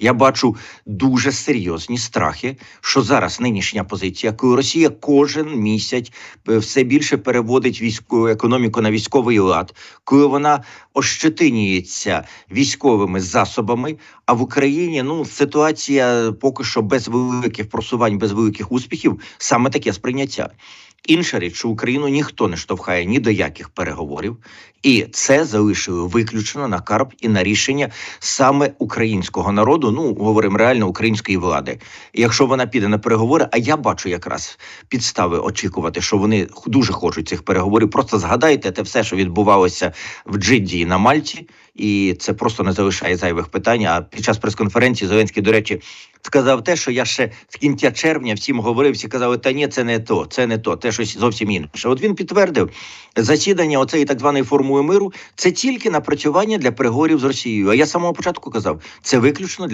Я бачу дуже серйозні страхи, що зараз нинішня позиція, коли Росія кожен місяць е, все більше переводить військову економіку на військовий лад, коли вона ощетинюється військовими засобами. А в Україні ну ситуація поки що без великих просувань, без великих успіхів, саме таке сприйняття. Інша річ, що Україну ніхто не штовхає ні до яких переговорів, і це залишили виключно на карп і на рішення саме українського народу. Ну говоримо реально української влади. Якщо вона піде на переговори, а я бачу якраз підстави очікувати, що вони дуже хочуть цих переговорів. Просто згадайте те все, що відбувалося в Джидді на Мальті, і це просто не залишає зайвих питань. А під час прес-конференції Зеленський, до речі, сказав те, що я ще з кінця червня всім говорив, всі казали, та ні, це не то, це не то, це щось зовсім інше. От він підтвердив засідання оцеї так званої формули миру. Це тільки напрацювання для переговорів з Росією. А я самого початку казав, це виключно для.